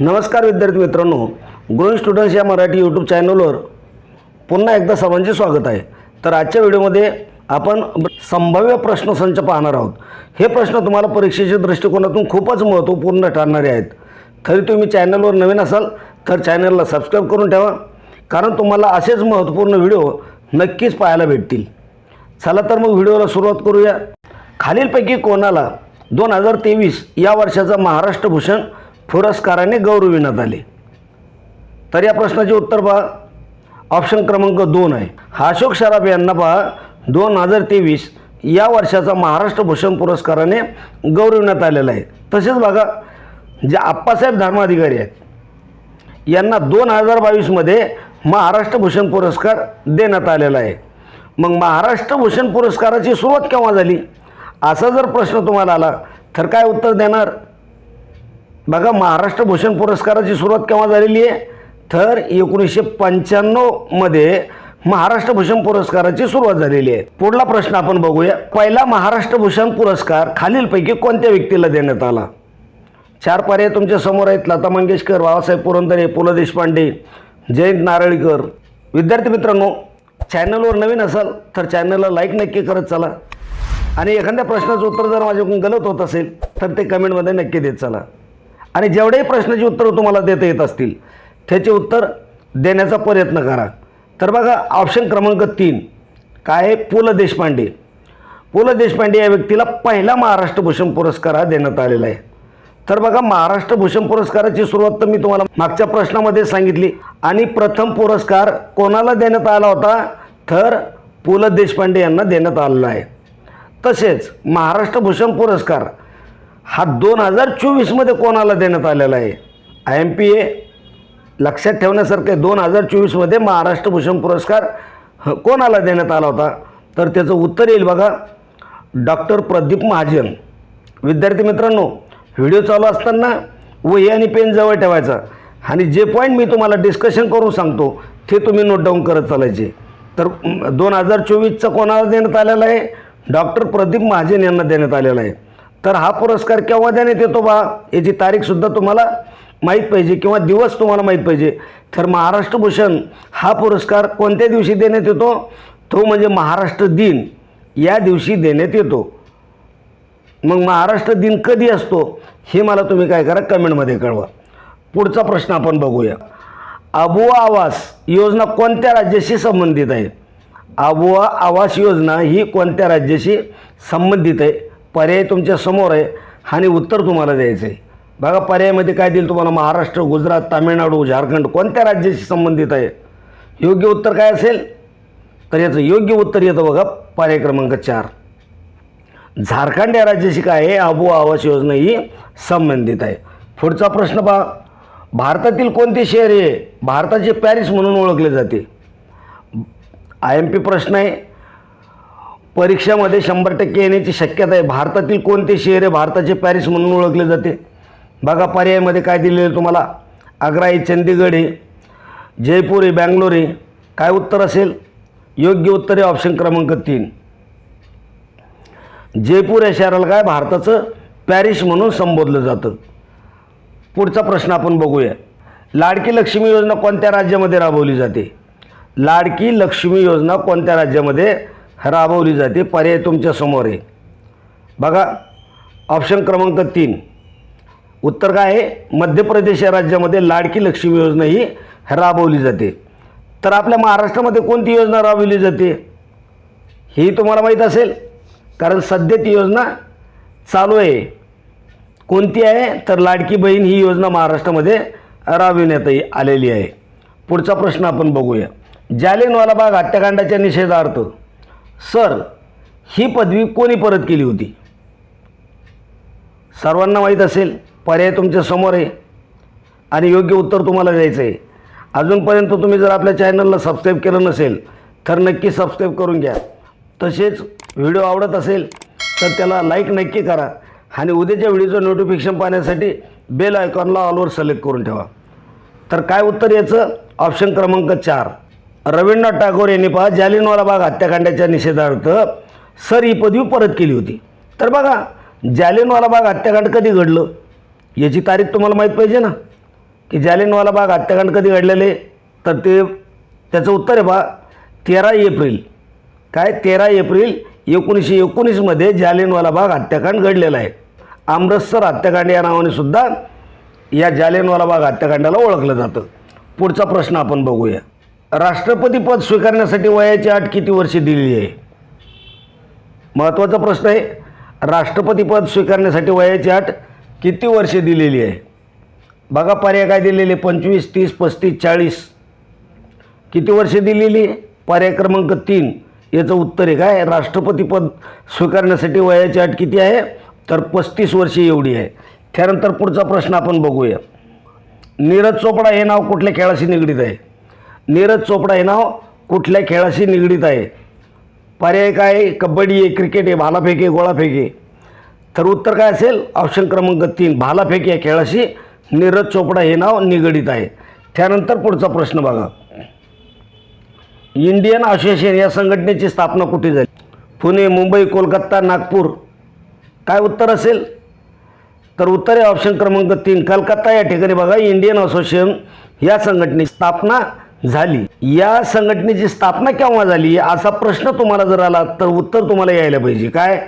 नमस्कार विद्यार्थी मित्रांनो ग्रोईंग स्टुडंट्स या मराठी यूट्यूब चॅनलवर पुन्हा एकदा सर्वांचे स्वागत आहे. तर आजच्या व्हिडिओमध्ये आपण संभाव्य प्रश्नसंच पाहणार आहोत. हे प्रश्न तुम्हाला परीक्षेच्या दृष्टिकोनातून खूपच महत्त्वपूर्ण ठरणारे आहेत. तरी तुम्ही चॅनलवर नवीन असाल तर चॅनलला सबस्क्राईब करून ठेवा कारण तुम्हाला असेच महत्त्वपूर्ण व्हिडिओ नक्कीच पाहायला भेटतील. चला तर मग व्हिडिओला सुरुवात करूया. खालीलपैकी कोणाला दोन हजार तेवीस या वर्षाचा महाराष्ट्र भूषण पुरस्काराने गौरविण्यात आले. तर या प्रश्नाचे उत्तर पहा. ऑप्शन क्रमांक दोन आहे. हा अशोक सराफ यांना पहा. दोन हजार तेवीस या वर्षाचा महाराष्ट्र भूषण पुरस्काराने गौरविण्यात आलेला आहे. तसेच बघा जे आप्पासाहेब धर्माधिकारी आहेत यांना दोन हजार बावीसमध्ये महाराष्ट्र भूषण पुरस्कार देण्यात आलेला आहे. मग महाराष्ट्र भूषण पुरस्काराची सुरुवात केव्हा झाली? असा जर प्रश्न तुम्हाला आला तर काय उत्तर देणार? बघा महाराष्ट्र भूषण पुरस्काराची सुरुवात केव्हा झालेली आहे? तर एकोणीसशे पंच्याण्णवमध्ये महाराष्ट्र भूषण पुरस्काराची सुरुवात झालेली आहे. पुढला प्रश्न आपण बघूया. पहिला महाराष्ट्र भूषण पुरस्कार खालीलपैकी कोणत्या व्यक्तीला देण्यात आला? चार पर्याय तुमच्यासमोर आहेत. लता मंगेशकर बाबासाहेब पुरंदरे पु ल देशपांडे जयंत नारळीकर. विद्यार्थी मित्रांनो चॅनलवर नवीन असाल तर चॅनलला लाईक नक्की करत चला. आणि एखाद्या प्रश्नाचं उत्तर जर माझ्याकडून गलत होत असेल तर ते कमेंटमध्ये नक्की देत चला. आणि जेवढेही प्रश्नाची उत्तरं तुम्हाला देता येत असतील त्याचे उत्तर देण्याचा प्रयत्न करा. तर बघा ऑप्शन क्रमांक तीन. काय आहे? पु ल देशपांडे. पु ल देशपांडे या व्यक्तीला पहिला महाराष्ट्र भूषण पुरस्कार हा देण्यात आलेला आहे. तर बघा महाराष्ट्र भूषण पुरस्काराची सुरुवात तर मी तुम्हाला मागच्या प्रश्नामध्ये सांगितली. आणि प्रथम पुरस्कार कोणाला देण्यात आला होता? तर पु ल देशपांडे यांना देण्यात आलेला आहे. तसेच महाराष्ट्र भूषण पुरस्कार हा दोन हजार चोवीसमध्ये कोणाला देण्यात आलेला आहे? आय एम पी ए लक्षात ठेवण्यासारखं दोन हजार चोवीसमध्ये महाराष्ट्र भूषण पुरस्कार ह- कोणाला देण्यात आला होता? तर त्याचं उत्तर येईल बघा. डॉक्टर प्रदीप महाजन. विद्यार्थी मित्रांनो व्हिडिओ चालू असताना वही आणि पेन जवळ ठेवायचा. आणि जे पॉईंट मी तुम्हाला डिस्कशन करून सांगतो ते तुम्ही नोट डाऊन करत चालायचे. तर दोन हजार चोवीसचा कोणाला देण्यात आलेला आहे? डॉक्टर प्रदीप महाजन यांना देण्यात आलेला आहे. तर हा पुरस्कार केव्हा देण्यात येतो बा? याची तारीखसुद्धा तुम्हाला माहीत पाहिजे किंवा दिवस तुम्हाला माहीत पाहिजे. तर महाराष्ट्र भूषण हा पुरस्कार कोणत्या दिवशी देण्यात येतो? तो म्हणजे महाराष्ट्र दिन. या दिवशी देण्यात येतो. मग महाराष्ट्र दिन कधी असतो? हे मला तुम्ही काय करा कमेंटमध्ये कळवा. पुढचा प्रश्न आपण बघूया. आबुवा आवास योजना कोणत्या राज्याशी संबंधित आहे? आबुवा आवास योजना ही कोणत्या राज्याशी संबंधित आहे? पर्याय तुमच्यासमोर आहे आणि उत्तर तुम्हाला द्यायचं आहे. बघा पर्यायामध्ये काय देईल तुम्हाला? महाराष्ट्र गुजरात तामिळनाडू झारखंड कोणत्या राज्याशी संबंधित आहे? योग्य उत्तर काय असेल? तर याचं योग्य उत्तर येतं बघा पर्याय क्रमांक चार. झारखंड या राज्याशी काय आहे? आबू आवास योजना ही संबंधित आहे. पुढचा प्रश्न पहा. भारतातील कोणते शहर आहे भारताचे पॅरिस म्हणून ओळखले जाते? आय एम पी प्रश्न आहे. परीक्षामध्ये शंभर टक्के येण्याची शक्यता आहे. भारतातील कोणते शहर आहे? भारताचे पॅरिस म्हणून ओळखले जाते. बघा पर्यायमध्ये काय दिलेलं आहे तुम्हाला. आग्रा आहे चंदीगड आहे जयपूर आहे बँगलोर आहे. काय उत्तर असेल? योग्य उत्तर आहे ऑप्शन क्रमांक तीन. जयपूर या शहराला काय? भारताचं पॅरिस म्हणून संबोधलं जातं. पुढचा प्रश्न आपण बघूया. लाडकी लक्ष्मी योजना कोणत्या राज्यामध्ये राबवली जाते? लाडकी लक्ष्मी योजना कोणत्या राज्यामध्ये राबवली जाते पर्याय तुमच्यासमोर आहे. बघा ऑप्शन क्रमांक तीन. उत्तर काय आहे? मध्य प्रदेश या राज्यामध्ये लाडकी लक्ष्मी योजना ही राबवली जाते. तर आपल्या महाराष्ट्रामध्ये कोणती योजना राबवली जाते? ही तुम्हाला माहीत असेल कारण सध्या ती योजना चालू आहे. कोणती आहे? तर लाडकी बहीण ही योजना महाराष्ट्रामध्ये राबविण्यात आलेली आहे. पुढचा प्रश्न आपण बघूया. जालियनवाला बाग हत्याकांडाच्या निषेधार्थ सर ही पदवी कोणी परत केली होती? सर्वांना माहीत असेल पर्याय तुमच्यासमोर आहे. आणि योग्य उत्तर तुम्हाला द्यायचं आहे अजूनपर्यंत तुम्ही जर आपल्या चॅनलला सबस्क्राईब केलं नसेल तर नक्की सबस्क्राईब करून घ्या. तसेच व्हिडिओ आवडत असेल तर त्याला लाईक नक्की करा. आणि उद्याच्या व्हिडिओचं नोटिफिकेशन पाहण्यासाठी बेल आयकॉनला ऑलवर सिलेक्ट करून ठेवा. तर काय उत्तर याचं? ऑप्शन क्रमांक चार. रवींद्रनाथ टागोर यांनी पहा जालिनवाला बाग हत्याकांडाच्या निषेधार्थ सर ही पदवी परत केली होती. तर बघा जालिनवाला बाग हत्याकांड कधी घडलं? याची तारीख तुम्हाला माहीत पाहिजे ना? की जालिनवाला बाग हत्याकांड कधी घडलेले? तर ते त्याचं उत्तर आहे बा तेरा एप्रिल. काय? तेरा एप्रिल एकोणीसशे एकोणीसमध्ये जालिनवाला बाग हत्याकांड घडलेला आहे. अमृतसर हत्याकांड या नावाने सुद्धा या जालिनवाला बाग हत्याकांडाला ओळखलं जातं. पुढचा प्रश्न आपण बघूया. राष्ट्रपती पद स्वीकारण्यासाठी वयाची अट किती वर्षे दिलेली आहे? महत्त्वाचा प्रश्न आहे. राष्ट्रपती पद स्वीकारण्यासाठी वयाची अट किती वर्षे दिलेली आहे? बघा पर्याय काय दिलेले? पंचवीस तीस पस्तीस चाळीस. किती वर्षे दिलेली आहे? पर्याय क्रमांक तीन. याचं उत्तर आहे काय? राष्ट्रपती पद स्वीकारण्यासाठी वयाची अट किती आहे? तर पस्तीस वर्षे एवढी आहे. त्यानंतर पुढचा प्रश्न आपण बघूया. नीरज चोपडा हे नाव कुठल्या खेळाशी निगडीत आहे? नीरज चोपडा हे नाव हो, कुठल्या खेळाशी निगडीत आहे. पर्याय काय? आहे? कबड्डी आहे क्रिकेट आहे भालाफेक आहे गोळाफेक आहे. तर उत्तर काय असेल? ऑप्शन क्रमांक तीन भालाफेक या खेळाशी नीरज चोपडा हे नाव निगडीत आहे. त्यानंतर पुढचा प्रश्न बघा. इंडियन असोसिएशन या संघटनेची स्थापना कुठे झाली? पुणे मुंबई कोलकाता नागपूर. काय उत्तर असेल? तर उत्तर आहे ऑप्शन क्रमांक तीन कलकत्ता. या ठिकाणी बघा इंडियन असोसिएशन या संघटनेची स्थापना झाली. या संघटनेची स्थापना केव्हा झाली असा प्रश्न तुम्हाला जर आला तर उत्तर तुम्हाला यायला पाहिजे. काय?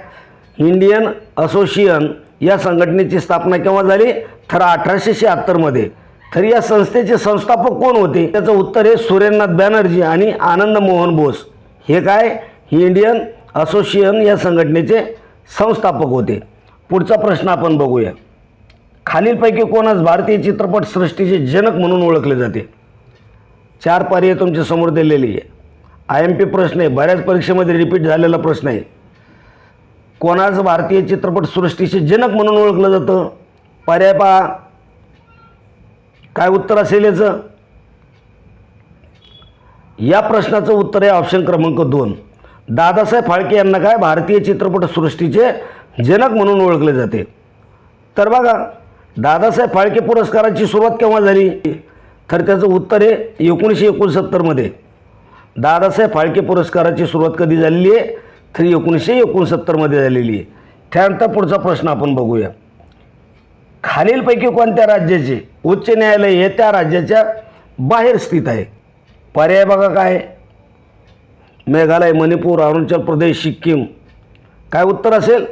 इंडियन असोसिएशन या संघटनेची स्थापना केव्हा झाली? तर अठराशे शहात्तरमध्ये तर या संस्थेचे संस्थापक कोण होते? त्याचं उत्तर हे सुरेंद्रनाथ बॅनर्जी आणि आनंद मोहन बोस. हे काय? इंडियन असोसिएशन या संघटनेचे संस्थापक होते. पुढचा प्रश्न आपण बघूया. खालीलपैकी कोणच भारतीय चित्रपट सृष्टीचे जनक म्हणून ओळखले जाते? चार पर्याय तुमच्यासमोर दिलेली आहे. आय एम पी प्रश्न आहे. बऱ्याच परीक्षेमध्ये रिपीट झालेला प्रश्न आहे. कोणाचं भारतीय चित्रपट सृष्टीचे जनक म्हणून ओळखलं जातं? पर्याय पहा. काय उत्तर असेल याचं? या प्रश्नाचं उत्तर आहे ऑप्शन क्रमांक दोन. दादासाहेब फाळके यांना काय भारतीय चित्रपट सृष्टीचे जनक म्हणून ओळखले जाते? तर बघा दादासाहेब फाळके पुरस्काराची सुरुवात केव्हा झाली? तर त्याचं उत्तर आहे एकोणीसशे एकोणसत्तरमध्ये. दादासाहेब फाळके पुरस्काराची सुरुवात कधी झालेली आहे? तर एकोणीसशे एकोणसत्तरमध्ये झालेली आहे. त्यानंतर पुढचा प्रश्न आपण बघूया. खालीलपैकी कोणत्या राज्याचे उच्च न्यायालय हे त्या राज्याच्या बाहेर स्थित आहे? पर्याय बघा काय? मेघालय मणिपूर अरुणाचल प्रदेश सिक्कीम. काय उत्तर असेल?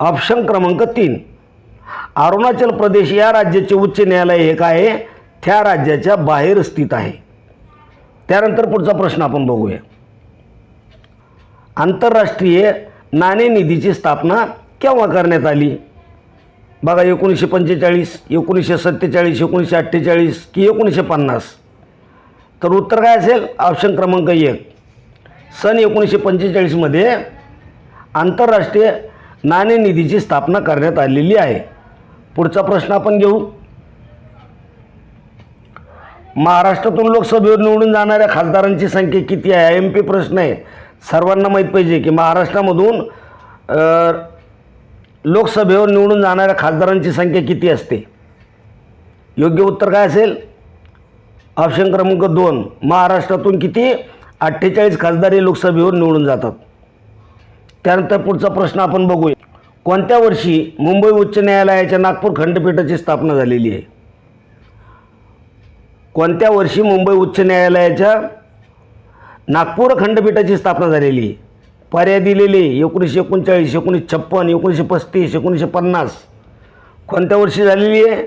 ऑप्शन क्रमांक तीन. अरुणाचल प्रदेश या राज्याचे उच्च न्यायालय हे काय आहे? त्या राज्याच्या बाहेर स्थित आहे. त्यानंतर पुढचा प्रश्न आपण बघूया. आंतरराष्ट्रीय नाणेनिधीची स्थापना केव्हा करण्यात आली? बघा एकोणीसशे पंचेचाळीस एकोणीसशे सत्तेचाळीस एकोणीसशे अठ्ठेचाळीस की एकोणीसशे पन्नास? तर उत्तर काय असेल? ऑप्शन क्रमांक एक. सन एकोणीसशे पंचेचाळीसमध्ये आंतरराष्ट्रीय नाणेनिधीची स्थापना करण्यात आलेली आहे. पुढचा प्रश्न आपण घेऊ. महाराष्ट्रातून लोकसभेवर निवडून जाणाऱ्या खासदारांची संख्या किती आहे? एम पी प्रश्न आहे. सर्वांना माहीत पाहिजे की महाराष्ट्रामधून लोकसभेवर निवडून जाणाऱ्या खासदारांची संख्या किती असते? योग्य उत्तर काय असेल? ऑप्शन क्रमांक दोन. महाराष्ट्रातून किती? अठ्ठेचाळीस खासदार हे लोकसभेवर निवडून जातात. त्यानंतर पुढचा प्रश्न आपण बघूया. कोणत्या वर्षी मुंबई उच्च न्यायालयाच्या नागपूर खंडपीठाची स्थापना झालेली आहे? कोणत्या वर्षी मुंबई उच्च न्यायालयाच्या नागपूर खंडपीठाची स्थापना झालेली? आहे पर्याय दिलेले एकोणीसशे एकोणचाळीस एकोणीसशे छप्पन एकोणीसशे पस्तीस एकोणीसशे पन्नास. कोणत्या वर्षी झालेली आहे?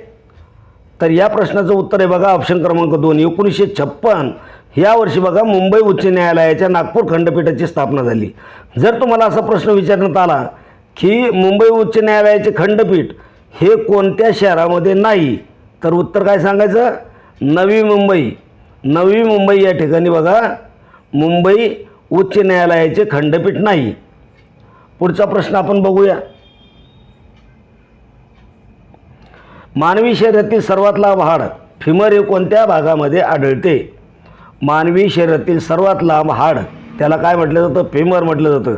तर या प्रश्नाचं उत्तर आहे बघा ऑप्शन क्रमांक दोन एकोणीसशे छप्पन. या वर्षी बघा मुंबई उच्च न्यायालयाच्या नागपूर खंडपीठाची स्थापना झाली. जर तुम्हाला असा प्रश्न विचारण्यात आला की मुंबई उच्च न्यायालयाचे खंडपीठ हे कोणत्या शहरामध्ये नाही तर उत्तर काय सांगायचं? नवी मुंबई. नवी मुंबई या ठिकाणी बघा मुंबई उच्च न्यायालयाचे खंडपीठ नाही. पुढचा प्रश्न आपण बघूया. मानवी शरीरातील सर्वात लांब हाड फिमर हे कोणत्या भागामध्ये आढळते? मानवी शरीरातील सर्वात लांब हाड त्याला काय म्हटलं जातं? फिमर म्हटलं जातं.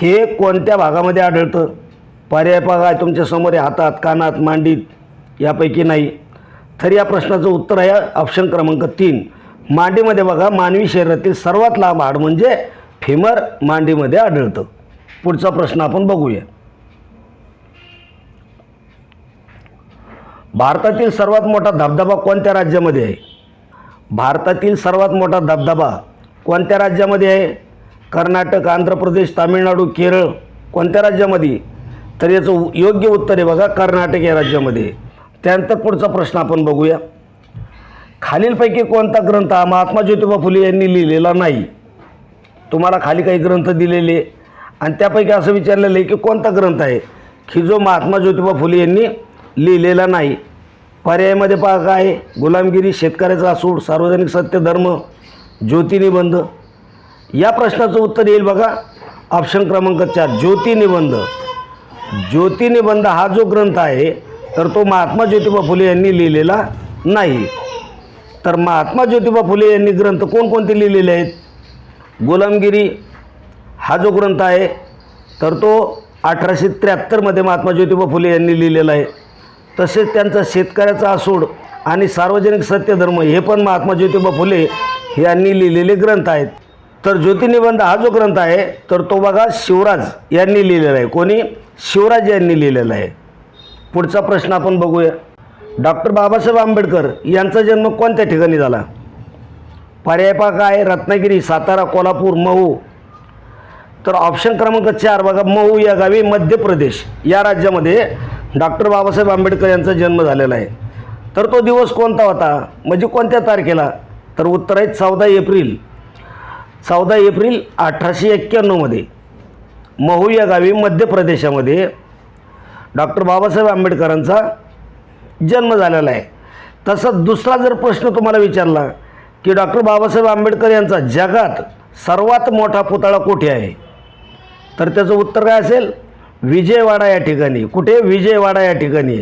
हे कोणत्या भागामध्ये आढळतं? पर्याय बघा तुमच्यासमोर हातात कानात मांडीत यापैकी नाही. तर या प्रश्नाचं उत्तर आहे ऑप्शन क्रमांक तीन. मांडीमध्ये बघा मानवी शरीरातील सर्वात लांब हाड म्हणजे फिमर मांडीमध्ये आढळतं. पुढचा प्रश्न आपण बघूया. भारतातील सर्वात मोठा धबधबा कोणत्या राज्यामध्ये आहे? भारतातील सर्वात मोठा धबधबा कोणत्या राज्यामध्ये आहे? कर्नाटक आंध्र प्रदेश तामिळनाडू केरळ कोणत्या राज्यामध्ये? तर याचं उ- योग्य उत्तर आहे बघा कर्नाटक या राज्यामध्ये. त्यानंतर पुढचा प्रश्न आपण बघूया. खालीलपैकी कोणता ग्रंथ हा महात्मा ज्योतिबा फुले यांनी लिहिलेला नाही? तुम्हाला खाली काही ग्रंथ दिलेले आणि त्यापैकी असं विचारलेलं आहे की कोणता ग्रंथ आहे की जो महात्मा ज्योतिबा फुले यांनी लिहिलेला नाही? पर्यायामध्ये पहा काय? आहे? गुलामगिरी शेतकऱ्याचा असूड सार्वजनिक सत्य धर्म ज्योतिनिबंध. या प्रश्नाचं उत्तर येईल बघा. ऑप्शन क्रमांक चार ज्योतिनिबंध. ज्योतिनिबंध हा जो ग्रंथ आहे तर तो महात्मा ज्योतिबा फुले यांनी लिहिलेला नाही. तर महात्मा ज्योतिबा फुले यांनी ग्रंथ कोणकोणते लिहिलेले आहेत? गुलामगिरी हा जो ग्रंथ आहे तर तो अठराशे त्र्याहत्तरमध्ये महात्मा ज्योतिबा फुले यांनी लिहिलेला आहे. तसेच त्यांचा शेतकऱ्याचा आसूड आणि सार्वजनिक सत्यधर्म हे पण महात्मा ज्योतिबा फुले यांनी लिहिलेले ग्रंथ आहेत. तर ज्योतिनिबंध हा जो ग्रंथ आहे तर तो बघा शिवराज यांनी लिहिलेला आहे. कोणी? शिवराज यांनी लिहिलेला आहे. पुढचा प्रश्न आपण बघूया. डॉक्टर बाबासाहेब आंबेडकर यांचा जन्म कोणत्या ठिकाणी झाला? पर्यायपा काय रत्नागिरी सातारा कोल्हापूर महू तर ऑप्शन क्रमांक चार बघा महू या गावी मध्य प्रदेश या राज्यामध्ये डॉक्टर बाबासाहेब आंबेडकर यांचा जन्म झालेला आहे. तर तो दिवस कोणता होता? म्हणजे कोणत्या तारखेला? तर उत्तर आहे चौदा एप्रिल. चौदा एप्रिल अठराशे एक्क्याण्णवमध्ये महू या गावी मध्य प्रदेशामध्ये डॉक्टर बाबासाहेब आंबेडकरांचा जन्म झालेला आहे. तसंच दुसरा जर प्रश्न तुम्हाला विचारला की डॉक्टर बाबासाहेब आंबेडकर यांचा जगात सर्वात मोठा पुतळा कुठे आहे? तर त्याचं उत्तर काय असेल? विजयवाडा या ठिकाणी. कुठे? विजयवाडा या ठिकाणी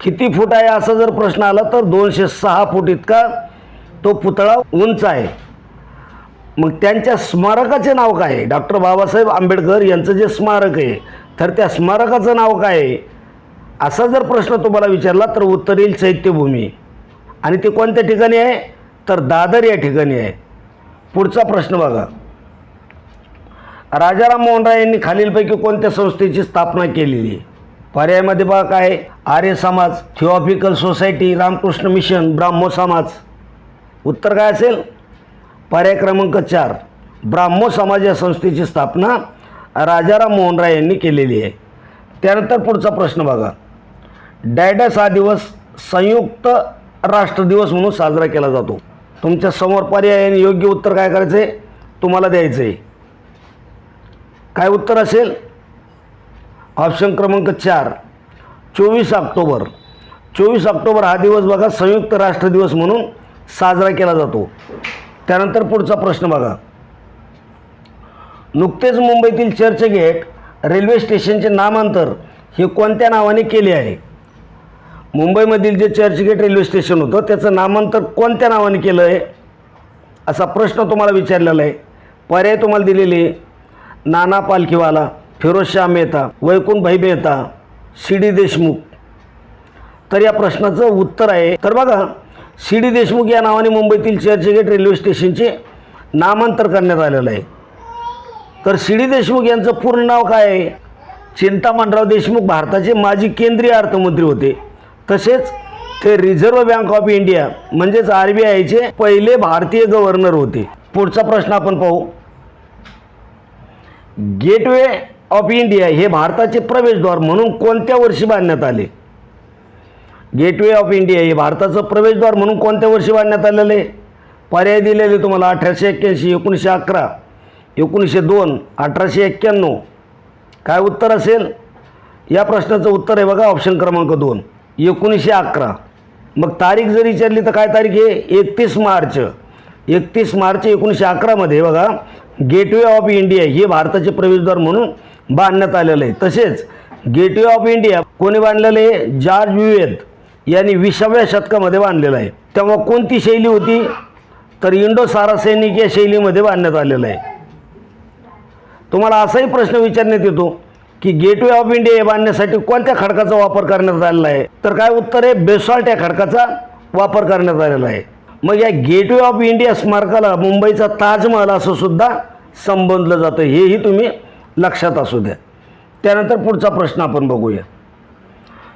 किती फूट आहे असा जर प्रश्न आला तर दोनशे सहा फूट इतका तो पुतळा उंच आहे. मग त्यांच्या स्मारकाचे नाव काय आहे? डॉक्टर बाबासाहेब आंबेडकर यांचं जे स्मारक आहे तर त्या स्मारकाचं नाव काय आहे? असा जर प्रश्न तुम्हाला विचारला तर उत्तर येईल चैत्यभूमी. आणि ते कोणत्या ठिकाणी आहे? तर दादर या ठिकाणी आहे. पुढचा प्रश्न बघा. राजाराम मोहन राय यांनी खालीलपैकी कोणत्या संस्थेची स्थापना केलेली? आहे पर्यायामध्ये बघा काय आहे? Arya Samaj Theosophical Society Ramakrishna Mission Brahmo Samaj. उत्तर काय असेल? पर्याय क्रमांक चार. ब्राह्मो समाज या संस्थेची स्थापना राजाराम मोहन राय यांनी केलेली आहे. त्यानंतर पुढचा प्रश्न बघा. डायडस हा दिवस संयुक्त राष्ट्र दिवस म्हणून साजरा केला जातो. तुमच्यासमोर पर्याय आणि योग्य उत्तर काय करायचं आहे? तुम्हाला द्यायचं आहे. काय उत्तर असेल? ऑप्शन क्रमांक चार. चोवीस ऑक्टोबर. चोवीस ऑक्टोबर हा दिवस बघा संयुक्त राष्ट्र दिवस म्हणून साजरा केला जातो. त्यानंतर पुढचा प्रश्न बघा. नुकतेच मुंबईतील चर्चगेट रेल्वे स्टेशनचे नामांतर हे कोणत्या नावाने केले आहे? मुंबईमधील जे चर्चगेट रेल्वे स्टेशन होतं त्याचं नामांतर कोणत्या नावाने केलं आहे? असा प्रश्न तुम्हाला विचारलेला आहे. पर्याय तुम्हाला दिलेले आहे. Nana Palkhivala Pherozeshah Mehta Vaikunthbhai Mehta C D Deshmukh. तर या प्रश्नाचं उत्तर आहे. तर बघा सी डी देशमुख या नावाने मुंबईतील चर्चगेट रेल्वे स्टेशनचे नामांतर करण्यात आलेलं आहे. तर सी डी देशमुख यांचं पूर्ण नाव काय आहे? चिंतामणराव देशमुख भारताचे माजी केंद्रीय अर्थमंत्री होते. तसेच ते रिझर्व्ह बँक ऑफ इंडिया म्हणजेच आर बी आयचे पहिले भारतीय गव्हर्नर होते. पुढचा प्रश्न आपण पाहू. गेटवे ऑफ इंडिया हे भारताचे प्रवेशद्वार म्हणून कोणत्या वर्षी बांधण्यात आले? गेटवे ऑफ इंडिया हे भारताचं प्रवेशद्वार म्हणून कोणत्या वर्षी बांधण्यात आलेलं आहे? पर्याय दिलेले तुम्हाला अठराशे एक्क्याऐंशी एकोणीसशे अकरा. एकोणीसशे दोन अठराशे एक्क्याण्णव. काय उत्तर असेल? या प्रश्नाचं उत्तर आहे बघा ऑप्शन क्रमांक दोन. एकोणीसशे अकरा. मग तारीख जर विचारली तर काय तारीख आहे? एकतीस मार्च. एकतीस मार्च एकोणीसशे अकरामध्ये बघा गेटवे ऑफ इंडिया हे भारताचे प्रवेशद्वार म्हणून बांधण्यात आलेलं आहे. तसेच गेटवे ऑफ इंडिया कोणी बांधलेलं आहे? जॉर्ज विवेद यांनी विसाव्या शतकामध्ये बांधलेलं आहे. तेव्हा कोणती शैली होती? तर इंडो सारा सैनिक या शैलीमध्ये बांधण्यात आलेलं आहे. तुम्हाला असाही प्रश्न विचारण्यात येतो की गेटवे ऑफ इंडिया हे बांधण्यासाठी कोणत्या खडकाचा वापर करण्यात आलेला आहे? तर काय उत्तर आहे? बेसॉल्ट या खडकाचा वापर करण्यात आलेला आहे. मग या गेटवे ऑफ इंडिया स्मारकाला मुंबईचा ताजमहल असं सुद्धा संबोधलं जातं. हेही तुम्ही लक्षात असू द्या. त्यानंतर पुढचा प्रश्न आपण बघूया.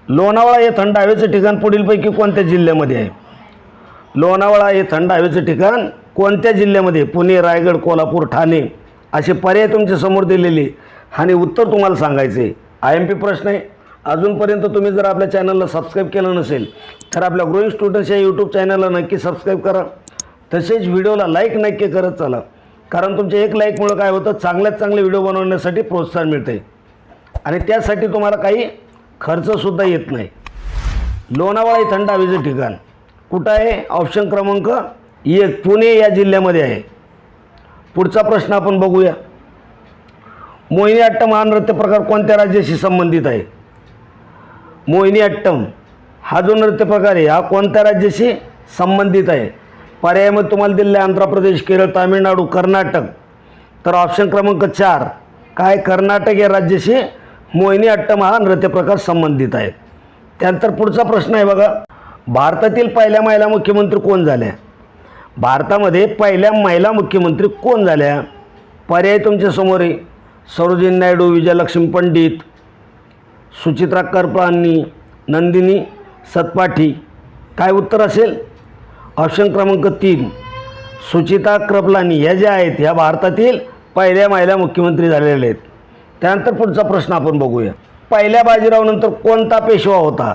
लोणावळा हे थंड हवेचं ठिकाण पुढीलपैकी कोणत्या जिल्ह्यामध्ये आहे? लोणावळा हे थंड हवेचं ठिकाण कोणत्या जिल्ह्यामध्ये पुणे रायगड कोल्हापूर ठाणे. असे पर्याय तुमच्यासमोर दिलेले. आणि उत्तर तुम्हाला सांगायचे. आहे आय एम पी प्रश्न आहे. अजूनपर्यंत तुम्ही जर आपल्या चॅनलला सबस्क्राईब केलं नसेल तर आपल्या ग्रोईंग स्टुडंट्स या यूट्यूब चॅनलला नक्की सबस्क्राईब करा. तसेच व्हिडिओला लाईक नक्की करत चला. कारण तुमच्या एक लाईकमुळं काय होतं? चांगल्यात चांगले व्हिडिओ बनवण्यासाठी प्रोत्साहन मिळते. आणि त्यासाठी तुम्हाला काही खर्चसुद्धा येत नाही. लोणावळा हे थंड हवेचं ठिकाण. कुठं आहे? ऑप्शन क्रमांक एक. पुणे या जिल्ह्यामध्ये आहे. पुढचा प्रश्न आपण बघूया. मोहिनीअट्टम हा नृत्य प्रकार कोणत्या राज्याशी संबंधित आहे? मोहिनीअट्टम हा जो नृत्य प्रकार आहे हा कोणत्या राज्याशी संबंधित आहे? पर्यायामध्ये तुम्हाला दिलेले आंध्र प्रदेश केरळ तामिळनाडू कर्नाटक. तर ऑप्शन क्रमांक चार काय कर्नाटक या राज्याशी मोहिनी अट्टम हा नृत्य प्रकार संबंधित आहे? त्यानंतर पुढचा प्रश्न आहे बघा. भारतातील पहिल्या महिला मुख्यमंत्री कोण झाल्या? भारतामध्ये पहिल्या महिला मुख्यमंत्री कोण झाल्या? पर्याय तुमच्यासमोर आहे. सरोजिनी नायडू विजयलक्ष्मी पंडित सुचित्रा करपानी नंदिनी सतपाठी. काय उत्तर असेल? ऑप्शन क्रमांक तीन सुचिता क्रपलानी. ह्या ज्या आहेत ह्या भारतातील पहिल्या महिला मुख्यमंत्री झालेल्या आहेत. त्यानंतर पुढचा प्रश्न आपण बघूया. पहिल्या बाजीरावनंतर कोणता पेशवा होता?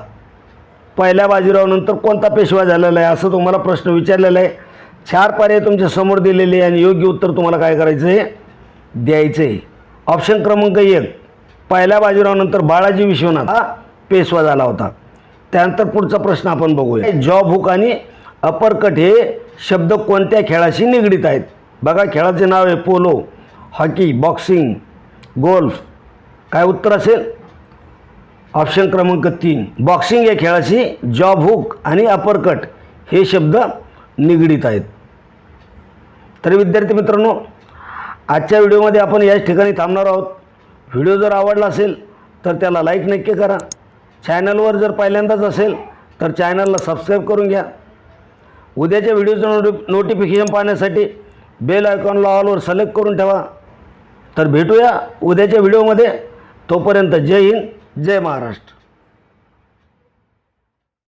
पहिल्या बाजीरावनंतर कोणता पेशवा झालेला आहे? असं तुम्हाला प्रश्न विचारलेला आहे. चार पर्याय तुमच्यासमोर दिलेले आणि योग्य उत्तर तुम्हाला काय करायचं आहे द्यायचं आहे ऑप्शन क्रमांक एक पहिल्या बाजीरावानंतर बाळाजी विश्वनाथ हा पेशवा झाला होता. त्यानंतर पुढचा प्रश्न आपण बघूया. जॉब हुक आणि अपरकट हे शब्द कोणत्या खेळाशी निगडीत आहेत? बघा खेळाचे नाव आहे पोलो हॉकी बॉक्सिंग गोल्फ. काय उत्तर असेल? ऑप्शन क्रमांक तीन बॉक्सिंग या खेळाशी जॉब हुक आणि अपरकट हे शब्द निगडीत आहेत. तर विद्यार्थी मित्रांनो आजच्या व्हिडिओमध्ये आपण याच ठिकाणी थांबणार आहोत. व्हिडिओ जर आवडला असेल तर त्याला लाईक नक्की करा. चॅनलवर जर पहिल्यांदाच असेल तर चॅनलला सबस्क्राईब करून घ्या. उद्याच्या व्हिडिओचं नोटि नोटिफिकेशन पाहण्यासाठी बेल आयकॉनला ऑलवर सिलेक्ट करून ठेवा. तर भेटूया उद्याच्या व्हिडिओमध्ये. तोपर्यंत जय हिंद जय महाराष्ट्र.